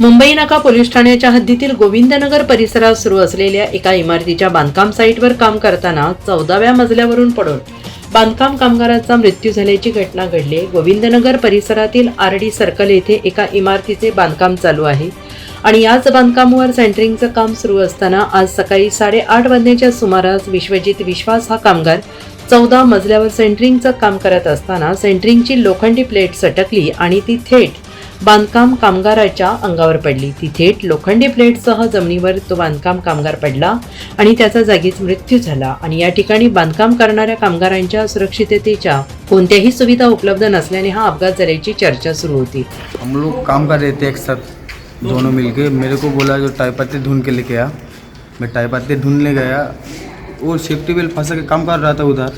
मुंबई नाका पोलीस ठाण्याच्या हद्दीतील गोविंदनगर परिसरात सुरू असलेल्या एका इमारतीच्या बांधकाम साईटवर काम करताना चौदाव्या मजल्यावरून पडून बांधकाम कामगाराचा मृत्यू झाल्याची घटना घडली. गोविंदनगर परिसरातील आर डी सर्कल येथे एका इमारतीचे बांधकाम चालू आहे आणि याच बांधकामावर सेंटरिंगचं काम सुरू असताना आज सकाळी साडेआठ वाजण्याच्या सुमारास विश्वजित विश्वास हा कामगार चौदा मजल्यावर सेंटरिंगचं काम करत असताना सेंटरिंगची लोखंडी प्लेट सटकली आणि ती थेट बांधकाम कामगाराच्या अंगावर पडली. ती थेट लोखंडी प्लेटसह जमिनीवर तो बांधकाम कामगार पडला आणि त्याचा जागीच मृत्यू झाला. आणि या ठिकाणी बांधकाम करणाऱ्या कामगारांच्या सुरक्षिततेच्या कोणत्याही सुविधा उपलब्ध नसल्याने हा अपघात झाल्याची चर्चा सुरू होती. हम लोग काम कर रहे थे एक साथ दोनों मिलके. मेरे को बोला जो टाई पत्ती ढूंढ के लेके आ मैं टाई ढूंढने गया। वो सेफ्टी बेल्ट फंसा के काम कर रहा था उधर।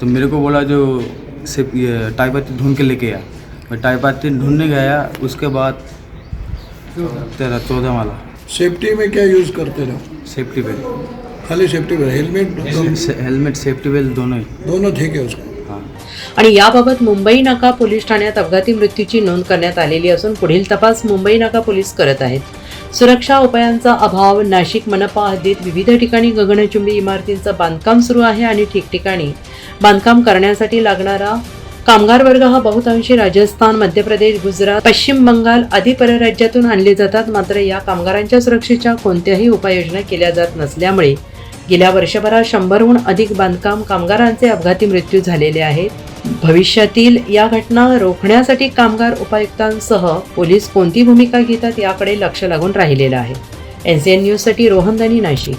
तो मेरे को बोला जो सेफ ये टाई पत्ती ढूंढ के लेके आ मैं टाई पत्ती ढूंढने गया उसके बाद तेरह चौदह वाला। सेफ्टी में क्या यूज़ करते हो सेफ्टी बेल्ट खाली सेफ्टी में हेलमेट से- हेलमेट सेफ्टी बेल्ट दोनों ही। दोनों ठीक है उसको। हाँ। आणि याबाबत मुंबई नाका पोलीस ठाण्यात अपघाती मृत्यूची नोंद करण्यात आलेली असून पुढील तपास मुंबई नाका पोलीस करत आहेत. सुरक्षा उपायांचा अभाव नाशिक मनपा हद्दीत विविध ठिकाणी गगनचुंबी इमारतींचं बांधकाम सुरू आहे आणि ठिकठिकाणी बांधकाम करण्यासाठी लागणारा कामगार वर्ग हा बहुतांशी राजस्थान मध्य प्रदेश गुजरात पश्चिम बंगाल आदी परराज्यातून आणले जातात. मात्र या कामगारांच्या सुरक्षेच्या कोणत्याही उपाययोजना केल्या जात नसल्यामुळे गेल्या वर्षभरात शंभरहून अधिक बांधकाम कामगारांचे अपघाती मृत्यू झालेले आहेत. भविष्यातील या घटना रोखण्यासाठी कामगार उपायुक्तांसह पोलीस कोणती भूमिका घेतात याकडे लक्ष लागून राहिलेलं आहे. एन सी एन न्यूजसाठी रोहनदानी नाशिक.